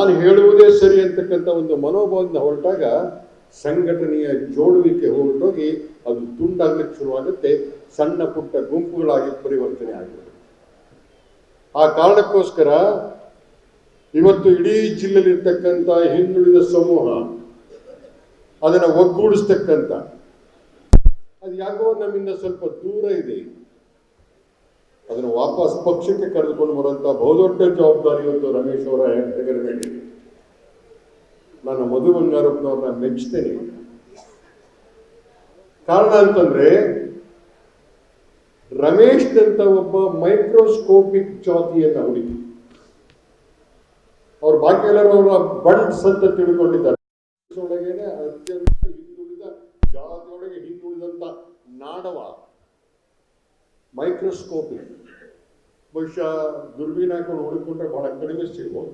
ನಾನು ಹೇಳುವುದೇ ಸರಿ ಅಂತಕ್ಕಂಥ ಒಂದು ಮನೋಭಾವದಿಂದ ಹೊರಟಾಗ ಸಂಘಟನೆಯ ಜೋಡುವಿಕೆ ಹೊರಟೋಗಿ ಅದು ತುಂಡಾಗಲಿಕ್ಕೆ ಶುರುವಾಗುತ್ತೆ, ಸಣ್ಣ ಪುಟ್ಟ ಗುಂಪುಗಳಾಗಿ ಪರಿವರ್ತನೆ ಆಗಿದೆ ಆ ಕಾರಣಕ್ಕೋಸ್ಕರ ಇವತ್ತು ಇಡೀ ಜಿಲ್ಲೆಯಲ್ಲಿರ್ತಕ್ಕಂಥ ಹಿಂದುಳಿದ ಸಮೂಹ ಅದನ್ನು ಒಗ್ಗೂಡಿಸ್ತಕ್ಕಂಥ, ಅದು ಯಾಕೋ ನಮ್ಮಿಂದ ಸ್ವಲ್ಪ ದೂರ ಇದೆ. ಅದನ್ನು ವಾಪಸ್ ಪಕ್ಷಕ್ಕೆ ಕರೆದುಕೊಂಡು ಬರುವಂಥ ಬಹುದೊಡ್ಡ ಜವಾಬ್ದಾರಿ ಇವತ್ತು ರಮೇಶ್ ಅವರ ಹೆಗರ ಮೇಲೆ ನಾನು ಮಧು ಬಂಗಾರಪ್ಪನವ್ರನ್ನ ಮೆಚ್ಚುತ್ತೇನೆ ಕಾರಣ ಅಂತಂದ್ರೆ, ರಮೇಶ್ ಅಂತ ಒಬ್ಬ ಮೈಕ್ರೋಸ್ಕೋಪಿಕ್ ಜಾತಿಯನ್ನ ಹುಡುಗಿ ಅವ್ರು ಬಾಕಿ ಎಲ್ಲರೂ ಅವರ ಬಂಡ್ಸ್ ಅಂತ ತಿಳ್ಕೊಂಡಿದ್ದಾರೆ. ಅತ್ಯಂತ ಹಿಂದುಳಿದ ಜಾತಿಯೊಳಗೆ ಹಿಂದುಳಿದಂತ ನಾಡವ ಮೈಕ್ರೋಸ್ಕೋಪಿಕ್ ಬಹುಶಃ ದುರ್ಬೀನ್ ಹಾಕೊಂಡು ಹುಡುಕೊಂಡ್ರೆ ಬಹಳ ಕಡಿಮೆ ಸಿಗ್ಬೋದು.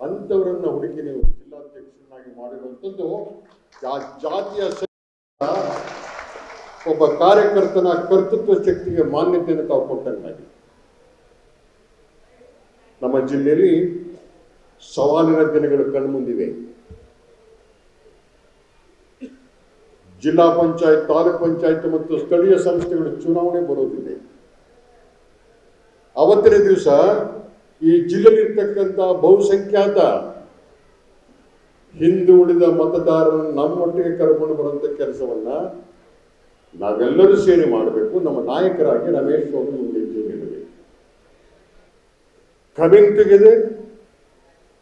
ಅಂಥವರನ್ನ ಹುಡುಕಿ ನೀವು ಜಿಲ್ಲಾಧ್ಯಕ್ಷರನ್ನಾಗಿ ಮಾಡಿರುವಂಥದ್ದು ಜಾತಿಯ ಒಬ್ಬ ಕಾರ್ಯಕರ್ತನ ಕರ್ತೃತ್ವ ಶಕ್ತಿಗೆ ಮಾನ್ಯತೆಯನ್ನು ತಾವು ಕೊಟ್ಟಂತಾಗಿದೆ. ನಮ್ಮ ಜಿಲ್ಲೆಯಲ್ಲಿ ಸವಾಲಿನ ದಿನಗಳು ಕಣ್ಮುಂದಿವೆ. ಜಿಲ್ಲಾ ಪಂಚಾಯತ್, ತಾಲೂಕ್ ಪಂಚಾಯತ್ ಮತ್ತು ಸ್ಥಳೀಯ ಸಂಸ್ಥೆಗಳು ಚುನಾವಣೆ ಬರೋದಿದೆ. ಅವತ್ತಿನ ದಿವಸ ಈ ಜಿಲ್ಲೆಯಲ್ಲಿರ್ತಕ್ಕಂಥ ಬಹುಸಂಖ್ಯಾತ ಹಿಂದುಳಿದ ಮತದಾರರನ್ನು ನಮ್ಮೊಟ್ಟಿಗೆ ಕರ್ಕೊಂಡು ಬರುವಂತ ಕೆಲಸವನ್ನ ನಾವೆಲ್ಲರೂ ಸೇರಿ ಮಾಡಬೇಕು. ನಮ್ಮ ನಾಯಕರಾಗಿ ರಮೇಶ್ ಅವರು ಮುಂದೆ ಇಡಬೇಕು coming together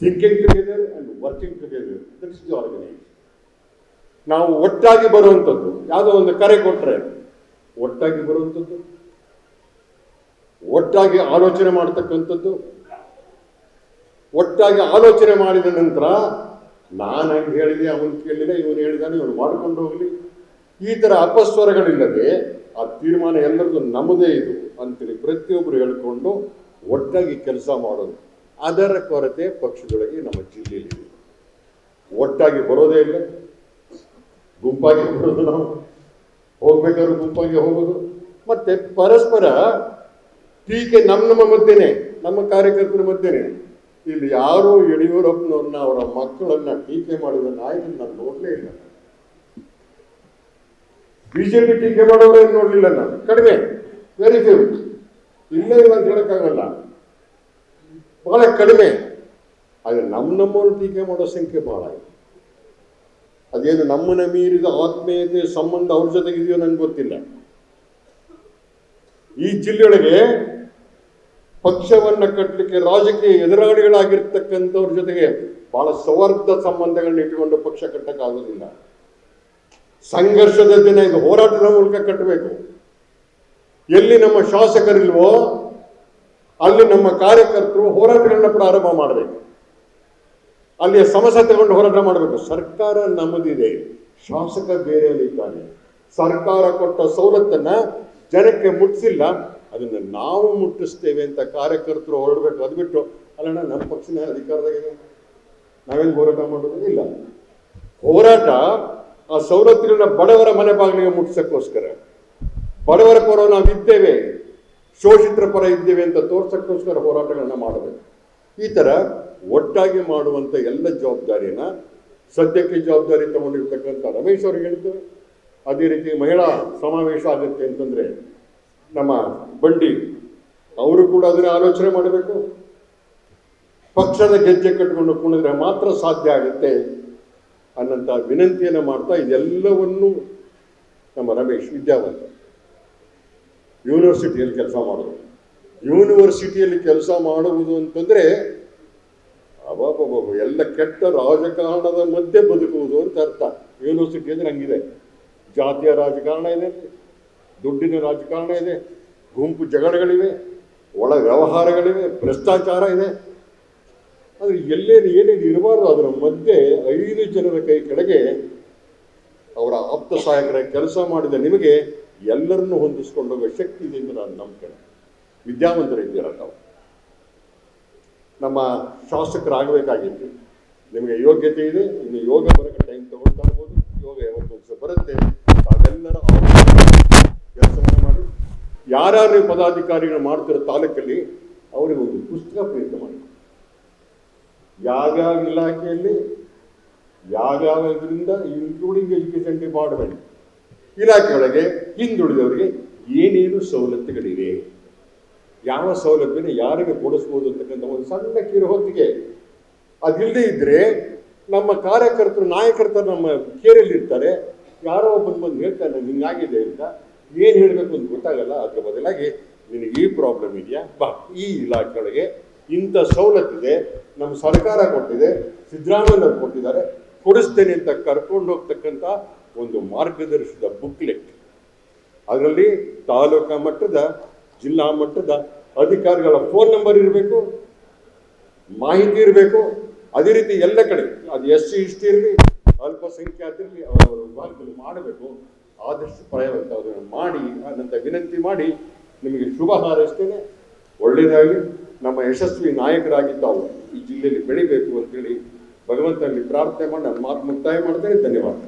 thinking together and working together that's the organise ನಾವು ಒಟ್ಟಾಗಿ ಬರುವಂಥದ್ದು ಯಾವುದೋ ಒಂದು ಕರೆ ಕೊಟ್ಟರೆ ಒಟ್ಟಾಗಿ ಬರುವಂಥದ್ದು ಒಟ್ಟಾಗಿ ಆಲೋಚನೆ ಮಾಡ್ತಕ್ಕಂಥದ್ದು? ಒಟ್ಟಾಗಿ ಆಲೋಚನೆ ಮಾಡಿದ ನಂತರ ನಾನು ಹಂಗೆ ಹೇಳಿದೆ, ಅವನು ಕೇಳಿಲ್ಲ ಇವನು ಹೇಳಿದಾನೆ, ಇವನು ಮಾಡ್ಕೊಂಡು ಹೋಗ್ಲಿ. ಈ ಥರ ಅಪಸ್ವರಗಳಿಲ್ಲದೆ ಆ ತೀರ್ಮಾನ ಎಲ್ಲರದ್ದು ನಮ್ಮದೇ ಇದು ಅಂತೇಳಿ ಪ್ರತಿಯೊಬ್ಬರು ಹೇಳಿಕೊಂಡು ಒಟ್ಟಾಗಿ ಕೆಲಸ ಮಾಡೋದು. ಅದರ ಕೊರತೆ ಪಕ್ಷದೊಳಗೆ ನಮ್ಮ ಜಿಲ್ಲೆಯಲ್ಲಿ ಒಟ್ಟಾಗಿ ಬರೋದೇ ಇಲ್ಲ. ಗುಂಪಾಗಿ ಬರೋದು ನಾವು. ಹೋಗ್ಬೇಕಾದ್ರೂ ಗುಂಪಾಗಿ ಹೋಗೋದು. ಮತ್ತೆ ಪರಸ್ಪರ ಟೀಕೆ ನಮ್ಮ ನಮ್ಮ ಮಧ್ಯೆನೆ, ನಮ್ಮ ಕಾರ್ಯಕರ್ತರ ಮಧ್ಯೆನೆ, ಇಲ್ಲಿ ಯಾರು ಯಡಿಯೂರಪ್ಪನವ್ರನ್ನ ಅವರ ಮಕ್ಕಳನ್ನ ಟೀಕೆ ಮಾಡಿದ ನಾಯಕನ ನಾನು ನೋಡಲೇ ಇಲ್ಲ. ಬಿಜೆಪಿ ಟೀಕೆ ಮಾಡೋರೇನು ನೋಡಲಿಲ್ಲ ನಾನು. ಕಡಿಮೆ ವೆರಿ ಫ್ಯೂ ಇಲ್ಲೇ ಇಲ್ಲ ಅಂತ ಹೇಳೋಕ್ಕಾಗಲ್ಲ. ಬಹಳ ಕಡಿಮೆ. ಆದರೆ ನಮ್ಮ ನಮ್ಮವರು ಟೀಕೆ ಮಾಡೋ ಸಂಖ್ಯೆ ಬಹಳ ಇದೆ. ಅದೇನು ನಮ್ಮನ್ನ ಮೀರಿದ ಆತ್ಮೀಯತೆ, ಸಂಬಂಧ ಅವ್ರ ಜೊತೆಗಿದೆಯೋ ನನಗೆ ಗೊತ್ತಿಲ್ಲ. ಈ ಜಿಲ್ಲೆಯೊಳಗೆ ಪಕ್ಷವನ್ನ ಕಟ್ಟಲಿಕ್ಕೆ ರಾಜಕೀಯ ಎದುರಾಳಿಗಳಾಗಿರ್ತಕ್ಕಂಥವ್ರ ಜೊತೆಗೆ ಬಹಳ ಸೌಹಾರ್ದ ಸಂಬಂಧಗಳನ್ನ ಇಟ್ಟುಕೊಂಡು ಪಕ್ಷ ಕಟ್ಟಕ್ಕಾಗೋದಿಲ್ಲ. ಸಂಘರ್ಷದ ದಿನ ಇದು ಹೋರಾಟದ ಮೂಲಕ ಕಟ್ಟಬೇಕು. ಎಲ್ಲಿ ನಮ್ಮ ಶಾಸಕರಿಲ್ವೋ ಅಲ್ಲಿ ನಮ್ಮ ಕಾರ್ಯಕರ್ತರು ಹೋರಾಟಗಳನ್ನ ಪ್ರಾರಂಭ ಮಾಡಬೇಕು. ಅಲ್ಲಿಯ ಸಮಸ್ಯೆ ತಗೊಂಡು ಹೋರಾಟ ಮಾಡಬೇಕು. ಸರ್ಕಾರ ನಮ್ಮದಿದೆ. ಶಾಸಕ ಬೇರೆಯಲ್ಲಿದ್ದಾನೆ ಸರ್ಕಾರ ಕೊಟ್ಟ ಸವಲತ್ತನ್ನು ಜನಕ್ಕೆ ಮುಟ್ಟಿಸಿಲ್ಲ ಅದನ್ನ ನಾವು ಮುಟ್ಟಿಸ್ತೇವೆ ಅಂತ ಕಾರ್ಯಕರ್ತರು ಹೊರಡಬೇಕು. ಅದು ಬಿಟ್ಟು, ಅಲ್ಲಣ್ಣ, ನಮ್ಮ ಪಕ್ಷನ ಅಧಿಕಾರದಾಗಿದೆ ನಾವೇನು ಹೋರಾಟ ಮಾಡೋದು ಇಲ್ಲ. ಹೋರಾಟ ಆ ಸವಲತ್ತುಗಳನ್ನ ಬಡವರ ಮನೆ ಬಾಗಿಲಿಗೆ ಮುಟ್ಟಿಸಕ್ಕೋಸ್ಕರ. ಬಡವರ ಪರ ನಾವು ಇದ್ದೇವೆ ಶೋಷಿತರ ಪರ ಇದ್ದೇವೆ ಅಂತ ತೋರ್ಸಕ್ಕೋಸ್ಕರ ಹೋರಾಟಗಳನ್ನ ಮಾಡಬೇಕು. ಈ ಥರ ಒಟ್ಟಾಗಿ ಮಾಡುವಂತ ಎಲ್ಲ ಜವಾಬ್ದಾರಿಯನ್ನ ಸದ್ಯಕ್ಕೆ ಜವಾಬ್ದಾರಿ ತಗೊಂಡಿರ್ತಕ್ಕಂಥ ರಮೇಶ್ ಅವ್ರಿಗೆ ಹೇಳ್ತೇವೆ ಅದೇ ರೀತಿ ಮಹಿಳಾ ಸಮಾವೇಶ ಆಗುತ್ತೆ ಅಂತಂದ್ರೆ ನಮ್ಮ ಬಂಡಿ, ಅವರು ಕೂಡ ಅದನ್ನ ಆಲೋಚನೆ ಮಾಡಬೇಕು. ಪಕ್ಷದ ಗೆಜ್ಜೆ ಕಟ್ಟಿಕೊಂಡು ಕುಣಿದ್ರೆ ಮಾತ್ರ ಸಾಧ್ಯ ಆಗುತ್ತೆ ಅನ್ನಂಥ ವಿನಂತಿಯನ್ನು ಮಾಡ್ತಾ ಇದೆಲ್ಲವನ್ನು ನಮ್ಮ ರಮೇಶ್ ವಿದ್ಯಾವಂತ. ಯೂನಿವರ್ಸಿಟಿಯಲ್ಲಿ ಕೆಲಸ ಮಾಡೋದು. ಯೂನಿವರ್ಸಿಟಿಯಲ್ಲಿ ಕೆಲಸ ಮಾಡುವುದು ಅಂತಂದ್ರೆ ಅಬಾಬಾಬು ಎಲ್ಲ ಕೆಟ್ಟ ರಾಜಕಾರಣದ ಮಧ್ಯೆ ಬದುಕುವುದು ಅಂತ ಅರ್ಥ. ಯೂನಿವರ್ಸಿಟಿ ಅಂದ್ರೆ ಹಂಗಿದೆ. ಜಾತಿಯ ರಾಜಕಾರಣ ಇದೆ ದುಡ್ಡಿನ ರಾಜಕಾರಣ ಇದೆ, ಗುಂಪು ಜಗಳಗಳಿವೆ, ಒಳ ವ್ಯವಹಾರಗಳಿವೆ, ಭ್ರಷ್ಟಾಚಾರ ಇದೆ. ಆದರೆ ಎಲ್ಲೇನು ಏನೇನು ಇರಬಾರ್ದು, ಅದರ ಮಧ್ಯೆ ಐದು ಜನರ ಕೈ ಕೆಳಗೆ ಅವರ ಆಪ್ತ ಸಹಾಯಕರ ಕೆಲಸ ಮಾಡಿದ ನಿಮಗೆ ಎಲ್ಲರನ್ನು ಹೊಂದಿಸ್ಕೊಂಡು ಹೋಗೋ ಶಕ್ತಿ ಇದೆ ಎಂದು ನಾನು ನಂಬ್ತೇನೆ. ವಿದ್ಯಾವಂತರಿದ್ದೀರ ನಾವು ನಮ್ಮ ಶಾಸಕರಾಗಬೇಕಾಗಿತ್ತು. ನಿಮಗೆ ಯೋಗ್ಯತೆ ಇದೆ, ಇನ್ನು ಯೋಗ ಬರೋಕ್ಕೆ ಟೈಮ್ ತಗೊಳ್ತಾ ಇರ್ಬೋದು. ಯೋಗ ಯಾವತ್ತೊಂದು ಬರುತ್ತೆ ತಾವೆಲ್ಲರ ಕೆಲಸವನ್ನು ಮಾಡಿ ಯಾರ್ಯಾರು ಪದಾಧಿಕಾರಿಗಳು ಮಾಡ್ತಿರೋ ತಾಲೂಕಲ್ಲಿ ಅವರಿಗೆ ಒಂದು ಪುಸ್ತಕ ಪ್ರಯತ್ನ ಮಾಡಿ. ಯಾವ್ಯಾವ ಇಲಾಖೆಯಲ್ಲಿ ಯಾವ್ಯಾವ ಇದರಿಂದ ಇನ್ಕ್ಲೂಡಿಂಗ್ ಎಜುಕೇಶನ್ ಡಿಪಾರ್ಟ್ಮೆಂಟ್ ಇಲಾಖೆಯೊಳಗೆ ಹಿಂದುಳಿದವರಿಗೆ ಏನೇನು ಸವಲತ್ತುಗಳಿವೆ? ಯಾವ ಸೌಲಭ್ಯನ ಯಾರಿಗೆ ಕೊಡಿಸ್ಬೋದು ಅಂತಕ್ಕಂಥ ಒಂದು ಸಣ್ಣ ಕಿರು ಹೊತ್ತಿಗೆ. ಅದಿಲ್ಲದೆ ಇದ್ರೆ ನಮ್ಮ ಕಾರ್ಯಕರ್ತರು ನಾಯಕರ್ತರು ನಮ್ಮ ಕೇರಿಯಲ್ಲಿ ಇರ್ತಾರೆ. ಯಾರೋ ಒಬ್ಬನ ಬಂದು ಹೇಳ್ತಾರೆ ಹಿಂಗಾಗಿದೆ ಅಂತ. ಏನು ಹೇಳಬೇಕು ಅಂತ ಗೊತ್ತಾಗಲ್ಲ, ಅದರ ಬದಲಾಗಿ ನಿನಗೆ ಈ ಪ್ರಾಬ್ಲಮ್ ಇದೆಯಾ? ಬಾ, ಈ ಇಲಾಖೆಗಳಿಗೆ ಇಂಥ ಸವಲತ್ತಿದೆ ನಮ್ಮ ಸರ್ಕಾರ ಕೊಟ್ಟಿದೆ ಸಿದ್ದರಾಮಯ್ಯನವ್ರು ಕೊಟ್ಟಿದ್ದಾರೆ, ಕೊಡಿಸ್ತೇನೆ ಅಂತ ಕರ್ಕೊಂಡು ಹೋಗ್ತಕ್ಕಂಥ ಒಂದು ಮಾರ್ಗದರ್ಶಿತ ಬುಕ್ಲೆಟ್ ಅದರಲ್ಲಿ ತಾಲೂಕಾ ಮಟ್ಟದ, ಜಿಲ್ಲಾ ಮಟ್ಟದ ಅಧಿಕಾರಿಗಳ ಫೋನ್ ನಂಬರ್ ಇರಬೇಕು, ಮಾಹಿತಿ ಇರಬೇಕು, ಅದೇ ರೀತಿ ಎಲ್ಲ ಕಡೆ, ಅದು ಎಸ್ ಸಿ ಇಷ್ಟು ಇರಲಿ ಅಲ್ಪಸಂಖ್ಯಾತರಿರಲಿ ಅವರವರ ಮಾಡಬೇಕು. ಆದಷ್ಟು ಪ್ರಯೋಗವನ್ನು ಮಾಡಿ ಅನ್ನಂತ ವಿನಂತಿ ಮಾಡಿ ನಿಮಗೆ ಶುಭ ಹಾರೈಸ್ತೇನೆ. ಒಳ್ಳೆಯದಾಗಿ ನಮ್ಮ ಯಶಸ್ವಿ ನಾಯಕರಾಗಿ ತಾವು ಈ ಜಿಲ್ಲೆಯಲ್ಲಿ ಬೆಳಿಬೇಕು ಅಂತೇಳಿ ಭಗವಂತನಲ್ಲಿ ಪ್ರಾರ್ಥನೆ ಮಾಡಿ ನನ್ನ ಮಾತು ಮುಕ್ತಾಯ ಮಾಡ್ತೇನೆ. ಧನ್ಯವಾದ